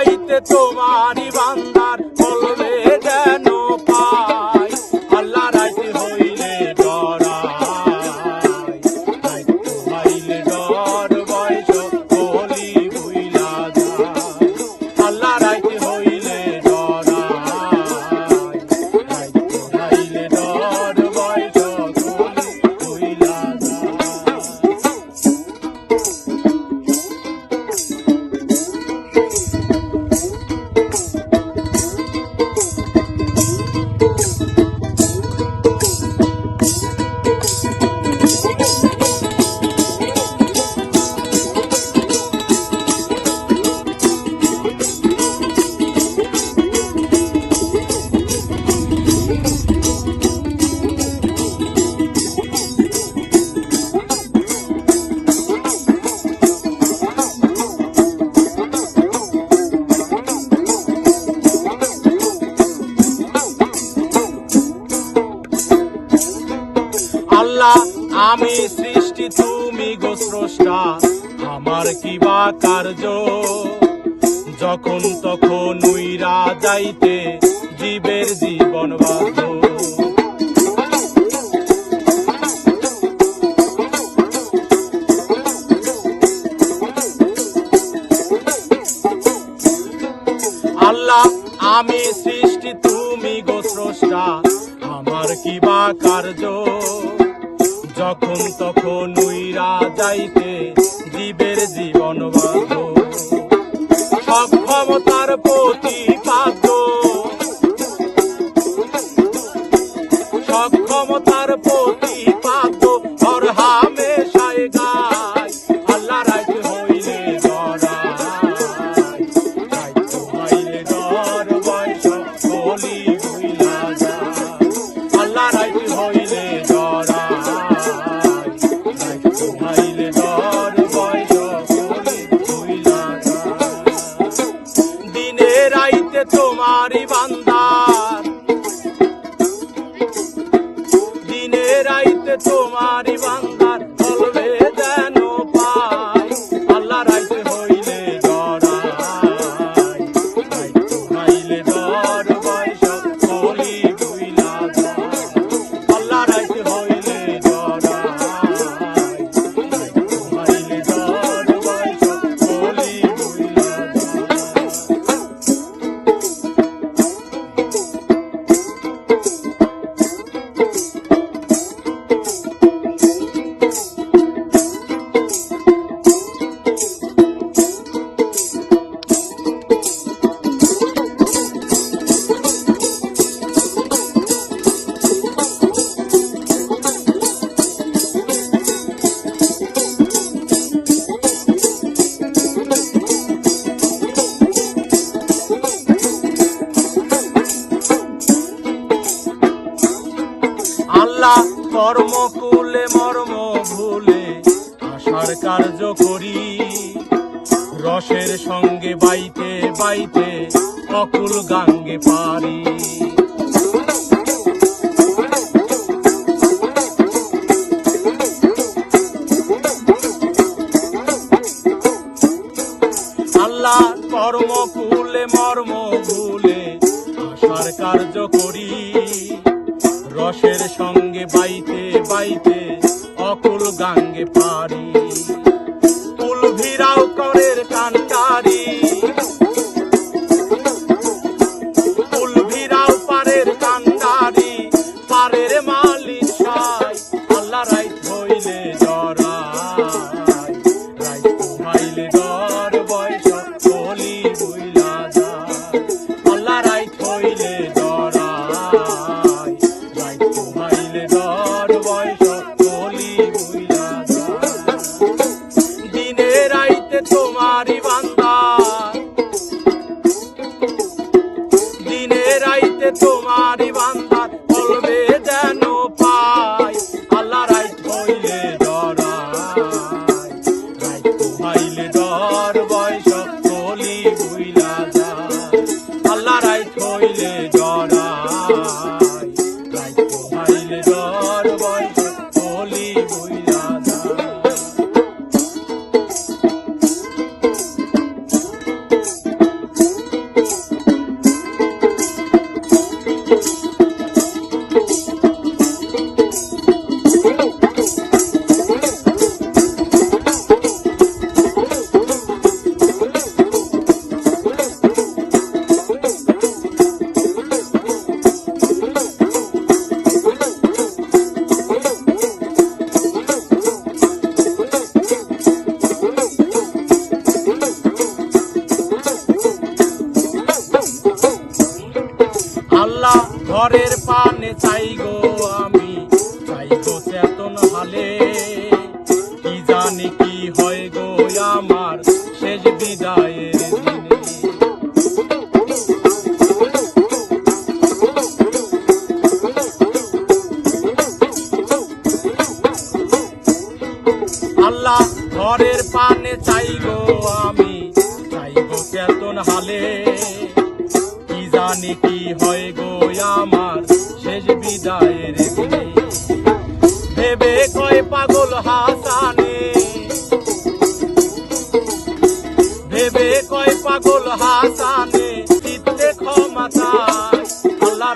চাইতে তোমারই বান্দার বলবে যেন তুমি গো স্রষ্টা, আমার কি বা কার্য। যখন তখন উইরা যাইতে জীবের জীবন বাধ্য আল্লাহ, আমি সৃষ্টি, তুমি গো স্রষ্টা, আমার কি বা কার্য। যখন তখন যাইতে জীবের জীবন বয়স বলি ভুইলা যায়। আল্লাহ রাইতে হইলে রাইতে তোমারই কর্মকুলে মর্ম ভুলে আশার কার্য করি। রসের সঙ্গে বাইতে বাইতে অকুল গাঙ্গে পারি। আল্লাহ কর্মকুলে মর্ম ভুলে আশার কার্য করি। রসের সঙ্গে বাইতে বাইতে অকুল গাঙ্গে পারি। কুল ভিড়াও করের কান্তারি কুল ভিড়াও পারের কান্তারি পারের মালিক সাই, আল্লাহ রাইত হইলে জরাই। রাইত হইলে যদি কি হয় গো আমার? শেষ বিদায়ের দিনে। ভেবে কয় পাগল হাসানে। ভেবে কয় পাগল হাসানে, চিত্তে ক্ষমতা আল্লাহ